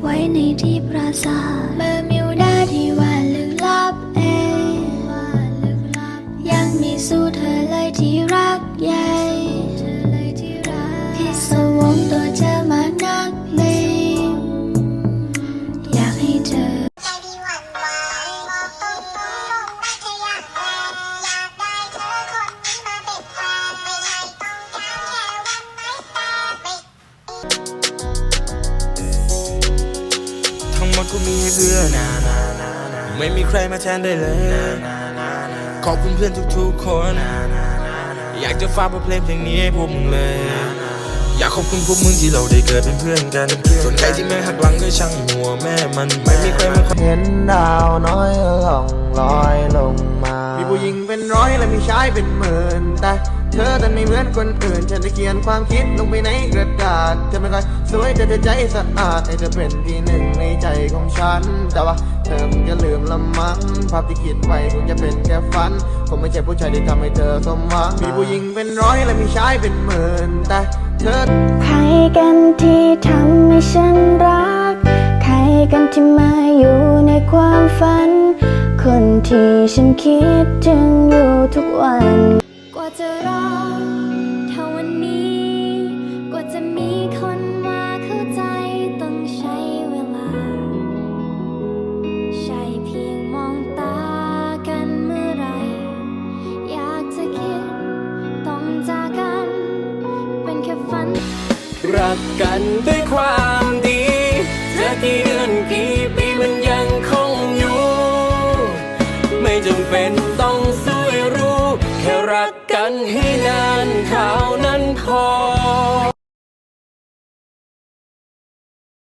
ไว้ในที่ปราสาท ทั้งหมดกูมีให้เพื่อนไม่มีใครมาแทนได้เลย ขอบคุณเพื่อนทุกๆคน อยากจะฝากบทเพลงเพลงนี้ให้พวกมึงเลย อยากขอบคุณพวกมึงที่เราได้เกิดเป็นเพื่อนกัน ส่วนใครที่ไม่หักหลังก็ช่างหัวแม่มันไม่มีใครมาคอยเห็นดาวน้อยล่องลอยลงมา มีผู้หญิงเป็นร้อยและมีชายเป็นหมื่นแต่ เธอดันไม่เหมือนคนอื่น ฉันจะเขียนความคิดลงไปในกระดาษ เธอไม่ค่อยสวยแต่เธอใจสะอาดให้เธอเป็นที่หนึ่งในใจของฉัน แต่ว่าเธอมึงจะลืมละมั้งภาพที่คิดไว้คงจะเป็นแค่ฝันคงไม่ใช่ผู้ชายที่ทำให้เธอสมหวังมีผู้หญิงเป็นร้อยและมีชายเป็นหมื่นแต่เธอใครกันที่ทำให้ฉันรัก ใครกันที่มาอยู่ในความฝัน คนที่ฉันคิดถึงอยู่ทุกวัน ว่าจะรอเท่าวันนี้ กว่าจะมีคนมาเข้าใจต้องใช้เวลา ใช่เพียงมองตากันเมื่อไร อยากจะคิดต้องจากกัน เป็นแค่ฝัน รักกันด้วยความดีจะกี่เดือนกี่ปีมันยังคงอยู่ ไม่จำเป็นต้องสวยรู้ แค่รักกันให้นานข่าวนั้นพอ